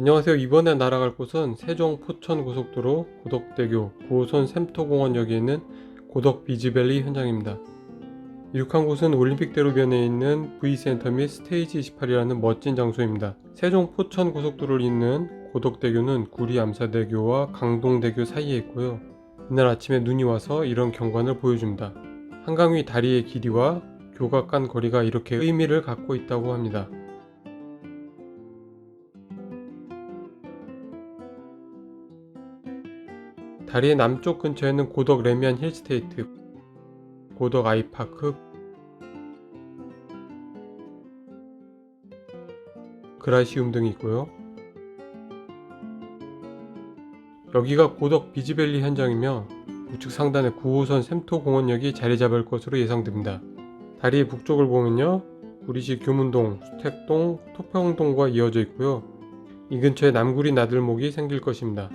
안녕하세요. 이번에 날아갈 곳은 세종 포천 고속도로 고덕대교 9호선 샘토공원역에 있는 고덕 비즈밸리 현장입니다. 이륙한 곳은 올림픽대로변에 있는 V센터 및 스테이지 28이라는 멋진 장소입니다. 세종 포천 고속도로를 잇는 고덕대교는 구리 암사대교와 강동대교 사이에 있고요. 이날 아침에 눈이 와서 이런 경관을 보여줍니다. 한강 위 다리의 길이와 교각 간 거리가 이렇게 의미를 갖고 있다고 합니다. 다리의 남쪽 근처에는 고덕 레미안 힐스테이트, 고덕 아이파크, 그라시움 등이 있고요. 여기가 고덕 비즈밸리 현장이며 우측 상단에 9호선 샘토공원역이 자리 잡을 것으로 예상됩니다. 다리의 북쪽을 보면요. 구리시 교문동, 수택동, 토평동과 이어져 있고요. 이 근처에 남구리 나들목이 생길 것입니다.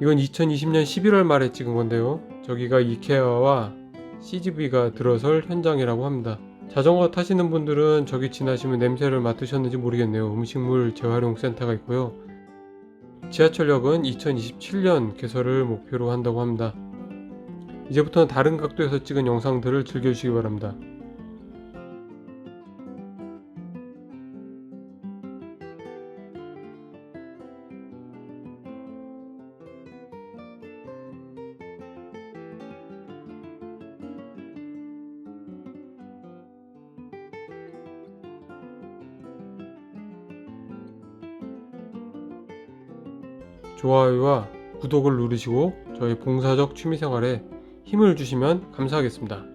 이건 2020년 11월 말에 찍은 건데요. 저기가 이케아와 CGV가 들어설 현장이라고 합니다. 자전거 타시는 분들은 저기 지나시면 냄새를 맡으셨는지 모르겠네요. 음식물 재활용 센터가 있고요. 지하철역은 2027년 개설을 목표로 한다고 합니다. 이제부터는 다른 각도에서 찍은 영상들을 즐겨주시기 바랍니다. 좋아요와 구독을 누르시고 저희 봉사적 취미생활에 힘을 주시면 감사하겠습니다.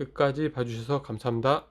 끝까지 봐주셔서 감사합니다.